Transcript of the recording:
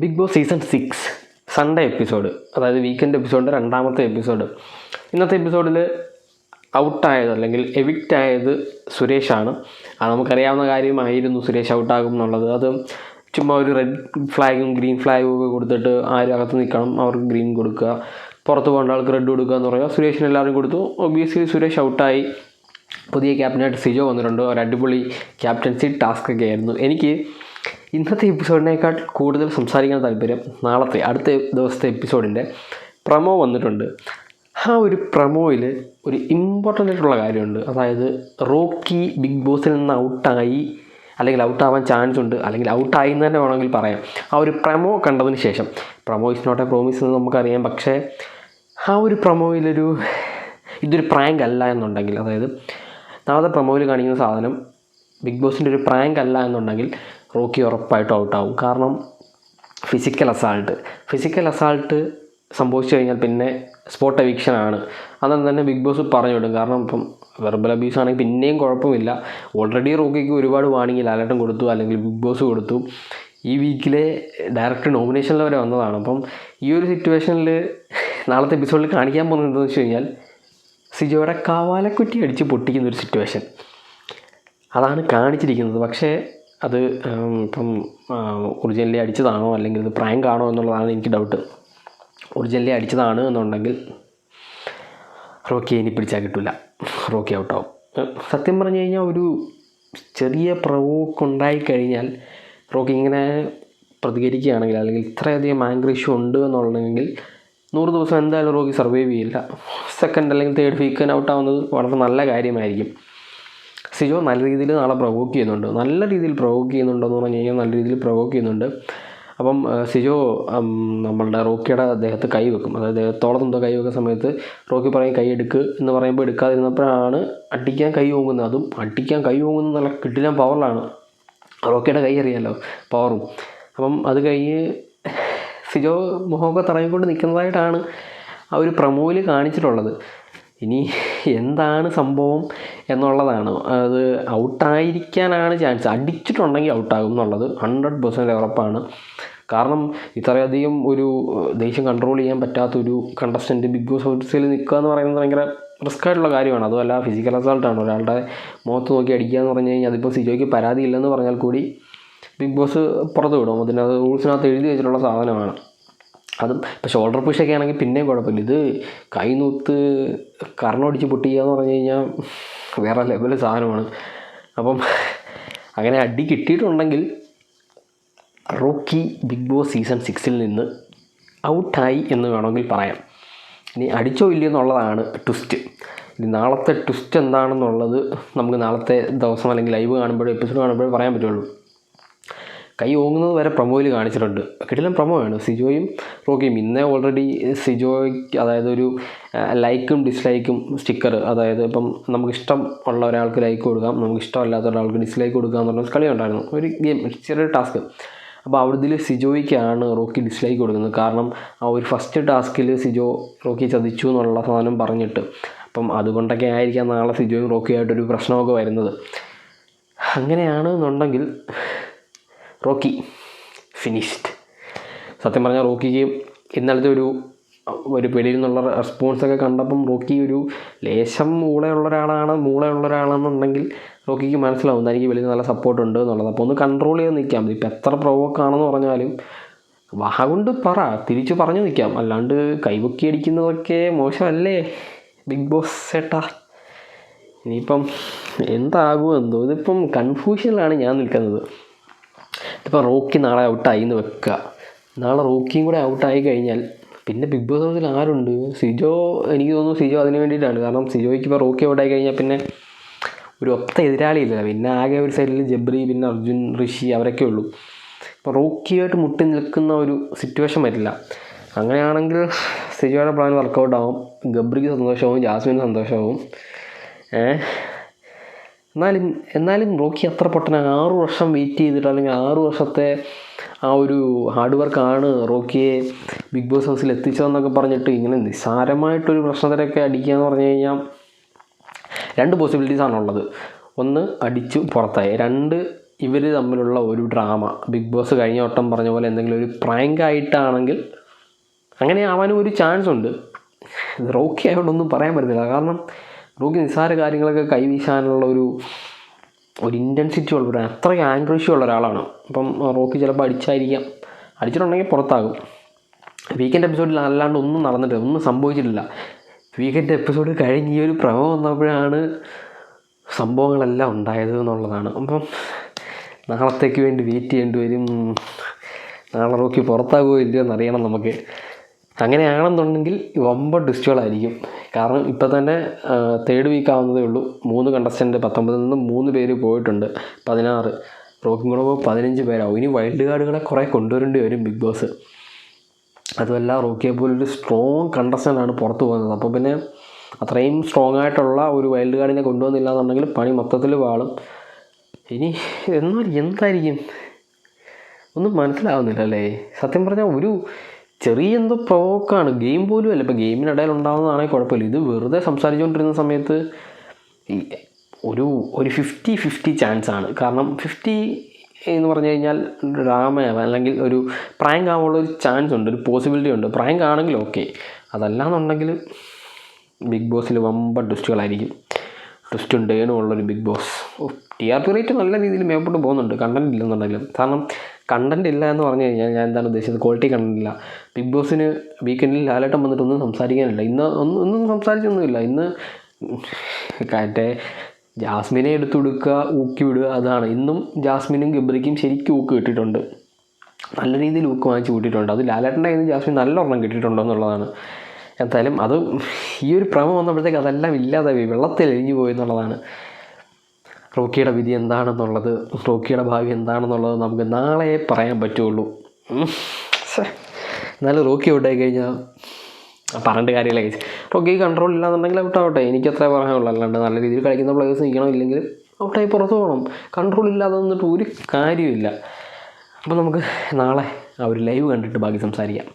Bigg Boss season six Sunday episode അതായത് weekend എപ്പിസോഡിന്റെ രണ്ടാമത്തെ എപ്പിസോഡ് ഇന്നത്തെ എപ്പിസോഡിൽ ഔട്ടായത് അല്ലെങ്കിൽ എവിക്റ്റ് ആയത് സുരേഷാണ് അത് നമുക്കറിയാവുന്ന കാര്യമായിരുന്നു സുരേഷ് ഔട്ടാകും എന്നുള്ളത്. അത് ചുമ്മാ ഒരു റെഡ് ഫ്ലാഗും ഗ്രീൻ ഫ്ലാഗും ഒക്കെ കൊടുത്തിട്ട് ആരും അകത്ത് നിൽക്കണം അവർക്ക് ഗ്രീൻ കൊടുക്കുക പുറത്ത് പോകേണ്ട ആൾക്ക് റെഡ് കൊടുക്കുക എന്ന് പറയുക. സുരേഷിന് എല്ലാവരും കൊടുത്തു. ഒബിയസ്ലി സുരേഷ് ഔട്ടായി പുതിയ ക്യാപ്റ്റനായിട്ട് സിജോ വന്നിട്ടുണ്ട്. ഒരു അടിപൊളി ക്യാപ്റ്റൻസി ടാസ്ക് ഒക്കെ ആയിരുന്നു. എനിക്ക് ഇന്നത്തെ എപ്പിസോഡിനേക്കാൾ കൂടുതൽ സംസാരിക്കാൻ താല്പര്യം നാളത്തെ അടുത്ത ദിവസത്തെ എപ്പിസോഡിന്റെ പ്രമോ വന്നിട്ടുണ്ട്. ആ ഒരു പ്രമോയിൽ ഒരു ഇമ്പോർട്ടന്റ് ആയിട്ടുള്ള കാര്യമുണ്ട്. അതായത് റോക്കി ബിഗ് ബോസിൽ നിന്ന് ഔട്ടായി അല്ലെങ്കിൽ ഔട്ടാവാൻ ചാൻസ് ഉണ്ട് അല്ലെങ്കിൽ ഔട്ടായി എന്ന് തന്നെ വേണമെങ്കിൽ പറയാം. ആ ഒരു പ്രമോ കണ്ടതിന് ശേഷം promo is not a promise എന്ന് നമുക്കറിയാം. പക്ഷേ ആ ഒരു പ്രമോയിലൊരു ഇതൊരു പ്രാങ്ക് അല്ല എന്നുണ്ടെങ്കിൽ അതായത് നാളത്തെ പ്രമോയിൽ കാണിക്കുന്ന സാധനം ബിഗ് ബോസിന്റെ ഒരു പ്രാങ്ക് അല്ല എന്നുണ്ടെങ്കിൽ റോക്കി ഉറപ്പായിട്ടും ഔട്ടാവും. കാരണം ഫിസിക്കൽ അസാൾട്ട് ഫിസിക്കൽ അസാൾട്ട് സംഭവിച്ചു കഴിഞ്ഞാൽ പിന്നെ സ്പോട്ട് എവിക്ഷനാണ് അതാണ് തന്നെ ബിഗ് ബോസ് പറഞ്ഞു വിടും കാരണം ഇപ്പം വെർബൽ അബ്യൂസ് ആണെങ്കിൽ പിന്നെയും കുഴപ്പമില്ല. ഓൾറെഡി റോക്കിക്ക് ഒരുപാട് വാണിങ്ങിൽ ലാലേട്ടൻ കൊടുത്തു. അല്ലെങ്കിൽ ബിഗ് ബോസ് കൊടുത്തു. ഈ വീക്കിലെ ഡയറക്റ്റ് നോമിനേഷനിൽ വരെ വന്നതാണ്. അപ്പം ഈ ഒരു സിറ്റുവേഷനിൽ നാളത്തെ എപ്പിസോഡിൽ കാണിക്കാൻ പോകുന്നത് എന്താണെന്ന് വെച്ച് കഴിഞ്ഞാൽ സിജോയുടെ കാവാലക്കുറ്റി അടിച്ച് പൊട്ടിക്കുന്ന ഒരു സിറ്റുവേഷൻ അതാണ് കാണിച്ചിരിക്കുന്നത്. പക്ഷേ അത് ഇപ്പം ഒറിജിനലി അടിച്ചതാണോ അല്ലെങ്കിൽ ഇത് പ്രാങ്ക് ആണോ എന്നുള്ളതാണ് എനിക്ക് ഡൗട്ട് ഒറിജിനലി അടിച്ചതാണ് എന്നുണ്ടെങ്കിൽ റോക്കി ഇനി പിടിച്ചാൽ കിട്ടില്ല റോക്കി ഔട്ടാവും സത്യം പറഞ്ഞു കഴിഞ്ഞാൽ ഒരു ചെറിയ പ്രവോക്ക് ഉണ്ടായിക്കഴിഞ്ഞാൽ റോക്കി ഇങ്ങനെ പ്രതികരിക്കുകയാണെങ്കിൽ അല്ലെങ്കിൽ ഇത്രയധികം ആംഗ്രി ഇഷ്യൂ ഉണ്ട് എന്നുള്ളതെങ്കിൽ നൂറ് ദിവസം എന്തായാലും റോക്കി സർവൈവ് ചെയ്യില്ല. സെക്കൻഡ് അല്ലെങ്കിൽ തേർഡ് വീക്ക് ഔട്ട് ആവുന്നത് വളരെ നല്ല കാര്യമായിരിക്കും. സിജോ നല്ല രീതിയിൽ നാളെ പ്രൊവോക്ക് ചെയ്യുന്നുണ്ട്. നല്ല രീതിയിൽ പ്രൊവോക്ക് ചെയ്യുന്നുണ്ടെന്ന് പറഞ്ഞു കഴിഞ്ഞാൽ നല്ല രീതിയിൽ പ്രൊവോക്ക് ചെയ്യുന്നുണ്ട്. അപ്പം സിജോ നമ്മളുടെ റോക്കിയുടെ ദേഹത്ത് കൈ വെക്കും. അതായത് ദേഹത്തോളം എന്തോ കൈ വെക്കുന്ന സമയത്ത് റോക്കി പറയും കൈ എടുക്ക് എന്ന് പറയുമ്പോൾ എടുക്കാതിരുന്നപ്പോഴാണ് അടിക്കാൻ കൈ ഓങ്ങുന്നത്. അതും അടിക്കാൻ കൈ ഓങ്ങുന്നത് നല്ല കിട്ടില്ല പവറിലാണ് റോക്കിയുടെ കൈ അറിയാമല്ലോ പവറും അപ്പം അത് കഴിഞ്ഞ് സിജോ മുഖമൊക്കെ തറയിക്കൊണ്ട് നിൽക്കുന്നതായിട്ടാണ് ആ ഒരു പ്രമോയിൽ കാണിച്ചിട്ടുള്ളത്. ഇനി എന്താണ് സംഭവം എന്നുള്ളതാണ്. അത് ഔട്ടായിരിക്കാനാണ് ചാൻസ്. അടിച്ചിട്ടുണ്ടെങ്കിൽ ഔട്ടാകും എന്നുള്ളത് ഹൺഡ്രഡ് പെർസെന്റ് ഉറപ്പാണ് കാരണം ഇത്രയധികം ഒരു ദേഷ്യം കൺട്രോൾ ചെയ്യാൻ പറ്റാത്തൊരു കണ്ടസ്റ്റന്റ് ബിഗ് ബോസ് ഹൗസിൽ നിൽക്കുക എന്ന് പറയുന്നത് ഭയങ്കര റിസ്ക് ആയിട്ടുള്ള കാര്യമാണ്. അതുമല്ല ഫിസിക്കൽ അസാൾട്ടാണ് ഒരാളുടെ മുഖത്ത് നോക്കി അടിക്കുക എന്ന് പറഞ്ഞു കഴിഞ്ഞാൽ അതിപ്പോൾ സിജോയ്ക്ക് പരാതി ഇല്ലെന്ന് പറഞ്ഞാൽ കൂടി ബിഗ് ബോസ് പുറത്ത് വിടും അതിനകത്ത് റൂൾസിനകത്ത് എഴുതി വെച്ചിട്ടുള്ള സാധനമാണ്. അതും ഇപ്പോൾ ഷോൾഡർ പുഷൊക്കെ ആണെങ്കിൽ പിന്നെയും കുഴപ്പമില്ല. ഇത് കൈ നൂത്ത് കർണമടിച്ച് പൊട്ടിക്കുക എന്ന് പറഞ്ഞു കഴിഞ്ഞാൽ വേറെ ലെവൽ സാധനമാണ്. അപ്പം അങ്ങനെ അടി കിട്ടിയിട്ടുണ്ടെങ്കിൽ റോക്കി ബിഗ് ബോസ് സീസൺ സിക്സിൽ നിന്ന് ഔട്ടായി എന്ന് വേണമെങ്കിൽ പറയാം. ഇനി അടിച്ചോ ഇല്ലയോ എന്നുള്ളതാണ് ട്വിസ്റ്റ് ഇനി നാളത്തെ ട്വിസ്റ്റ് എന്താണെന്നുള്ളത് നമുക്ക് നാളത്തെ ദിവസം അല്ലെങ്കിൽ ലൈവ് കാണുമ്പോഴോ എപ്പിസോഡ് കാണുമ്പോഴോ പറയാൻ പറ്റുള്ളൂ. കൈ ഓങ്ങുന്നത് വരെ പ്രൊമോയിൽ കാണിച്ചിട്ടുണ്ട്. കിടിലം പ്രൊമോയാണ് സിജോയും റോക്കിയും. ഇന്നേ ഓൾറെഡി സിജോയ്ക്ക് അതായത് ഒരു ലൈക്കും ഡിസ്ലൈക്കും സ്റ്റിക്കർ അതായത് ഇപ്പം നമുക്ക് ഇഷ്ടം ഉള്ള ഒരാൾക്ക് ലൈക്ക് കൊടുക്കാം. നമുക്ക് ഇഷ്ടമല്ലാത്ത ഒരാൾക്ക് ഡിസ്ലൈക്ക് കൊടുക്കുക എന്ന് പറഞ്ഞ കളി ഉണ്ടായിരുന്നു ഒരു ഗെയിം ചെറിയൊരു ടാസ്ക് അപ്പോൾ അവിടുത്തെ സിജോയ്ക്കാണ് റോക്കി ഡിസ്ലൈക്ക് കൊടുക്കുന്നത്. കാരണം ആ ഒരു ഫസ്റ്റ് ടാസ്കിൽ സിജോ റോക്കി ചതിച്ചു എന്നുള്ള സാധനം പറഞ്ഞിട്ട്. അപ്പം അതുകൊണ്ടൊക്കെ ആയിരിക്കാം നാളെ സിജോയും റോക്കിയായിട്ടൊരു പ്രശ്നമൊക്കെ വരുന്നത്. അങ്ങനെയാണ് എന്നുണ്ടെങ്കിൽ റോക്കി ഫിനിഷ്ഡ്. സത്യം പറഞ്ഞാൽ റോക്കിക്ക് ഇന്നലത്തെ ഒരു ഒരു വെളിയിൽ നിന്നുള്ള റെസ്പോൺസൊക്കെ കണ്ടപ്പം റോക്കി ഒരു ലേശം മൂളയുള്ള ഒരാളാണ് മൂളയുള്ള ഒരാളാണെന്നുണ്ടെങ്കിൽ റോക്കിക്ക് മനസ്സിലാവും തനിക്ക് വെളിയിൽ നല്ല സപ്പോർട്ട് ഉണ്ട് എന്നുള്ളത്. അപ്പോൾ ഒന്ന് കൺട്രോൾ ചെയ്ത് നിൽക്കാം. ഇപ്പം എത്ര പ്രൊവോക്കാണെന്ന് പറഞ്ഞാലും വാഹ കൊണ്ട് പറ തിരിച്ച് പറഞ്ഞു നിൽക്കാം. അല്ലാണ്ട് കൈപൊക്കി അടിക്കുന്നതൊക്കെ മോശമല്ലേ? ബിഗ് ബോസ് ചേട്ടാ ഇനിയിപ്പം എന്താകുമോ എന്തോ ഇതിപ്പം കൺഫ്യൂഷനിലാണ് ഞാൻ നിൽക്കുന്നത്. ഇപ്പോൾ റോക്കി നാളെ ഔട്ടായി എന്ന് വെക്കുക നാളെ റോക്കിയും കൂടെ ഔട്ടായി കഴിഞ്ഞാൽ പിന്നെ ബിഗ് ബോസ് ഹൗസിൽ ആരുണ്ട്? സിജോ എനിക്ക് തോന്നുന്നു സിജോ അതിന് വേണ്ടിയിട്ടാണ്. കാരണം സിജോയ്ക്ക് ഇപ്പോൾ റോക്കി ഔട്ടായി കഴിഞ്ഞാൽ പിന്നെ ഒരു ഒത്ത എതിരാളി ഇല്ല. പിന്നെ ആകെ ഒരു സൈഡിൽ ജബ്രി പിന്നെ അർജുൻ ഋഷി അവരൊക്കെ ഉള്ളൂ. ഇപ്പോൾ റോക്കിയായിട്ട് മുട്ടി നിൽക്കുന്ന ഒരു സിറ്റുവേഷൻ വരില്ല. അങ്ങനെയാണെങ്കിൽ സിജോയുടെ പ്ലാൻ വർക്കൗട്ടാവും ഗബ്രിക്ക് സന്തോഷമാവും ജാസ്മിന് സന്തോഷമാവും. ഏഹ്? എന്നാലും എന്നാലും റോക്കി അത്ര പൊട്ടന. ആറു വർഷം വെയിറ്റ് ചെയ്തിട്ട് അല്ലെങ്കിൽ ആറു വർഷത്തെ ആ ഒരു ഹാർഡ് വർക്കാണ് റോക്കിയെ ബിഗ് ബോസ് ഹൗസിൽ എത്തിച്ചതെന്നൊക്കെ പറഞ്ഞിട്ട് ഇങ്ങനെ നിസ്സാരമായിട്ടൊരു പ്രശ്നത്തിലൊക്കെ അടിക്കുക എന്ന് പറഞ്ഞു കഴിഞ്ഞാൽ രണ്ട് പോസിബിലിറ്റീസ് ഉള്ളത്. ഒന്ന് അടിച്ചു പുറത്തായി. രണ്ട് ഇവർ തമ്മിലുള്ള ഒരു ഡ്രാമ ബിഗ് ബോസ് കഴിഞ്ഞ വട്ടം പറഞ്ഞ പോലെ എന്തെങ്കിലും ഒരു പ്രാങ്ക് ആയിട്ടാണെങ്കിൽ അങ്ങനെ ആവാനും ഒരു ചാൻസ് ഉണ്ട്. റോക്കി ആയതുകൊണ്ടൊന്നും പറയാൻ പറ്റത്തില്ല. കാരണം റോക്കി നിസ്സാര കാര്യങ്ങളൊക്കെ കൈവീശാനുള്ള ഒരു ഒരു ഇന്റൻസിറ്റി ഉള്ള ഒരു അത്രയ്ക്ക് ആംഗ്രിഷ്യൂ ഉള്ള ഒരാളാണ്. അപ്പം റോക്കി ചിലപ്പോൾ അടിച്ചായിരിക്കാം. അടിച്ചിട്ടുണ്ടെങ്കിൽ പുറത്താകും. വീക്കെൻഡ് എപ്പിസോഡിൽ അല്ലാണ്ട് ഒന്നും നടന്നിട്ടില്ല ഒന്നും സംഭവിച്ചിട്ടില്ല. വീക്കെൻഡ് എപ്പിസോഡ് കഴിഞ്ഞ് ഈ ഒരു പ്രമോ വന്നപ്പോഴാണ് സംഭവങ്ങളെല്ലാം ഉണ്ടായത് എന്നുള്ളതാണ്. അപ്പം നാളത്തേക്ക് വേണ്ടി വെയിറ്റ് ചെയ്യേണ്ടി വരും. നാളെ റോക്കി പുറത്താകുമോ ഇല്ലയോ എന്നറിയണം നമുക്ക്. അങ്ങനെയാണെന്നുണ്ടെങ്കിൽ വമ്പ ഡിസ്റ്റുകളായിരിക്കും. കാരണം ഇപ്പോൾ തന്നെ തേർഡ് വീക്ക് ആവുന്നതേ ഉള്ളൂ. മൂന്ന് കണ്ടസ്റ്റന്റ് പത്തൊമ്പതിൽ നിന്ന് മൂന്ന് പേര് പോയിട്ടുണ്ട്. പതിനാറ്. റോക്കും കൂടെ പോകുമ്പോൾ പതിനഞ്ച് പേരാവും. ഇനി വൈൽഡ് കാർഡുകളെ കുറേ കൊണ്ടുവരേണ്ടി വരും ബിഗ് ബോസ് അതുമല്ല റോക്കിയെ പോലൊരു സ്ട്രോങ് കണ്ടസ്റ്റന്റാണ് പുറത്ത് പോകുന്നത്. അപ്പോൾ പിന്നെ അത്രയും സ്ട്രോങ് ആയിട്ടുള്ള ഒരു വൈൽഡ് കാർഡിനെ കൊണ്ടുവന്നില്ല എന്നുണ്ടെങ്കിൽ പണി മൊത്തത്തിൽ വാളും. ഇനി എന്നാൽ എന്തായിരിക്കും? ഒന്നും മനസ്സിലാവുന്നില്ല അല്ലേ സത്യം പറഞ്ഞാൽ ഒരു ചെറിയ എന്തോ പ്രൊവോക്കാണ് ഗെയിം പോലും അല്ല. ഇപ്പോൾ ഗെയിമിനിടയിൽ ഉണ്ടാകുന്നതാണെങ്കിൽ കുഴപ്പമില്ല. ഇത് വെറുതെ സംസാരിച്ചുകൊണ്ടിരുന്ന സമയത്ത് ഒരു ഒരു ഫിഫ്റ്റി ഫിഫ്റ്റി ചാൻസ് ആണ്. കാരണം ഫിഫ്റ്റി എന്ന് പറഞ്ഞു കഴിഞ്ഞാൽ ഡ്രാമയാവാൻ അല്ലെങ്കിൽ ഒരു പ്രാങ്ക് ആവാനുള്ള ഒരു ചാൻസ് ഉണ്ട്. ഒരു പോസിബിലിറ്റി ഉണ്ട്. പ്രാങ്ക് ആണെങ്കിൽ ഓക്കെ അതല്ലാന്നുണ്ടെങ്കിൽ ബിഗ് ബോസിൽ വമ്പ ട്വിസ്റ്റുകളായിരിക്കും. ട്വിസ്റ്റും ഡേണും Bigg Boss. T R P rate നല്ല രീതിയിൽ മേപ്പോട്ട് പോകുന്നുണ്ട്. കണ്ടന്റ് ഇല്ലെന്നുണ്ടെങ്കിലും. കാരണം കണ്ടന്റ് ഇല്ല എന്ന് പറഞ്ഞു കഴിഞ്ഞാൽ ഞാൻ എന്താണ് ഉദ്ദേശിച്ചത്? ക്വാളിറ്റി കണ്ടന്റ് ഇല്ല. ബിഗ് ബോസിന് വീക്കെൻഡിൽ ലാലേട്ടം വന്നിട്ട് ഒന്നും സംസാരിക്കാനില്ല. ഇന്ന് ഒന്നും ഒന്നും സംസാരിച്ചൊന്നുമില്ല. ഇന്ന് മറ്റേ ജാസ്മിനെ എടുത്തു കൊടുക്കുക ഊക്കി വിടുക അതാണ്. ഇന്നും ജാസ്മിനും ഗബ്രിക്കും ശരിക്കും ഊക്ക് കിട്ടിയിട്ടുണ്ട്. നല്ല രീതിയിൽ ഊക്ക് വാങ്ങിച്ച് കൂട്ടിയിട്ടുണ്ട്. അത് ലാലേട്ടന്റെ കയ്യിൽ ജാസ്മിൻ നല്ല ഒരെണ്ണം കിട്ടിയിട്ടുണ്ടോ എന്നുള്ളതാണ്. എന്തായാലും അത് ഈ ഒരു ഭ്രമം വന്നപ്പോഴത്തേക്ക് അതെല്ലാം ഇല്ലാതായി. വെള്ളത്തിൽ എരിഞ്ഞു പോയി എന്നുള്ളതാണ്. റോക്കിയുടെ വിധി എന്താണെന്നുള്ളത് റോക്കിയുടെ ഭാവി എന്താണെന്നുള്ളത് നമുക്ക് നാളെ പറയാൻ പറ്റുള്ളൂ. എന്നാലും റോക്കി ഔട്ടായി കഴിഞ്ഞാൽ പറഞ്ഞിട്ട് കാര്യമില്ല. guys. റോക്കി കൺട്രോൾ ഇല്ലാന്നുണ്ടെങ്കിൽ ഔട്ടാവട്ടെ എനിക്ക് അത്രേ പറയാനുള്ളൂ. അല്ലാണ്ട് നല്ല രീതിയിൽ കളിക്കുന്ന പ്ലേയേഴ്സ് നിൽക്കണം ഇല്ലെങ്കിൽ ഔട്ടായി പുറത്തു പോകണം. കൺട്രോൾ ഇല്ലാതെ നിന്നിട്ട് ഒരു കാര്യമില്ല അപ്പോൾ നമുക്ക് നാളെ ആ ഒരു ലൈവ് കണ്ടിട്ട് ബാക്കി സംസാരിക്കാം.